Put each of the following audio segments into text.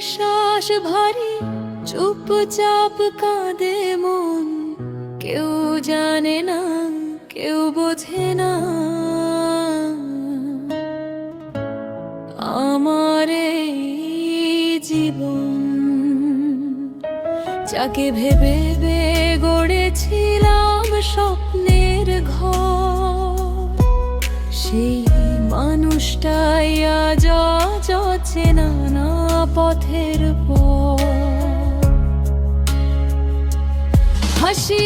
নিঃশ্বাস ভারী চুপচাপ কাঁদে মন। কেউ জানে না, কেউ বোঝে না। আমার জীবন যাকে ভেবে ভেবে গড়েছিলাম স্বপ্নের ঘর, সেই মানুষটাই আজ চেনা পথের পর হাসি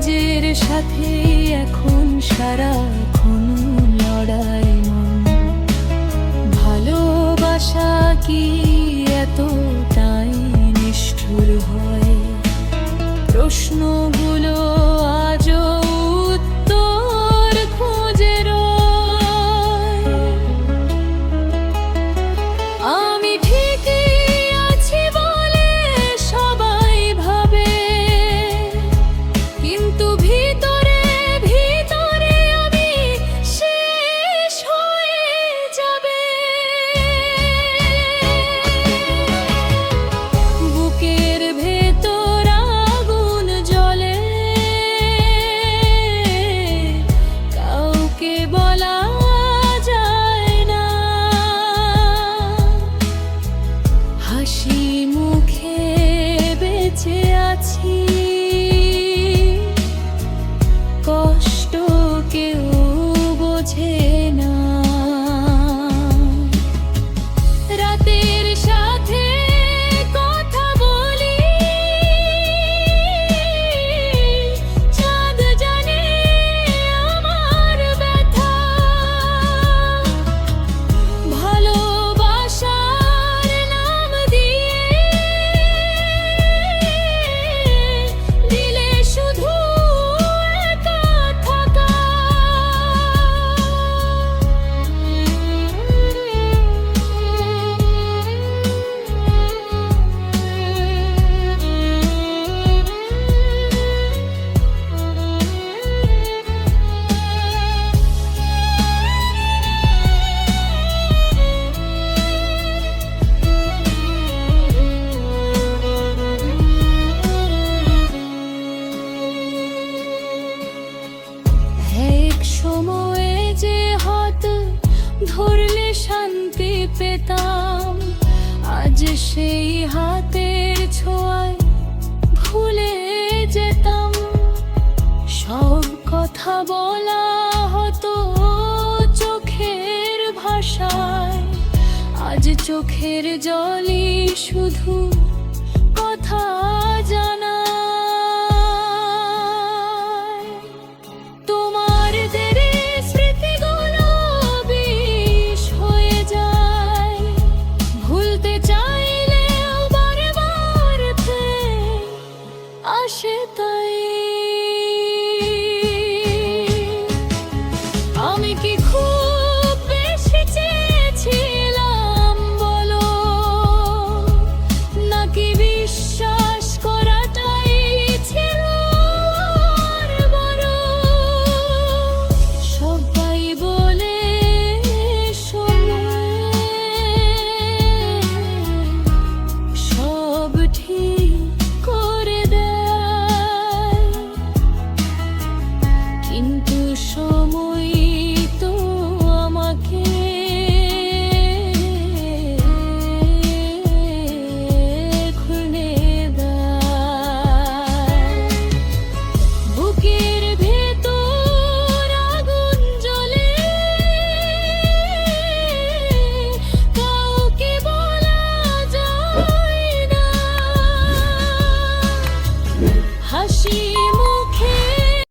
নিজের সাথে এখন সারাক্ষণ লড়াই মন। ভালোবাসা কি এতটাই নিষ্ঠুর হয়? প্রশ্নগুলো 情。সময়ে যে হাত, ধরলে শান্তি পেতাম। আজ সেই হাতের ছোঁয়ায় ভুলে যেতাম। সব কথা বলা হতো চোখের ভাষায়। আজ চোখের জলই শুধু কথা জান।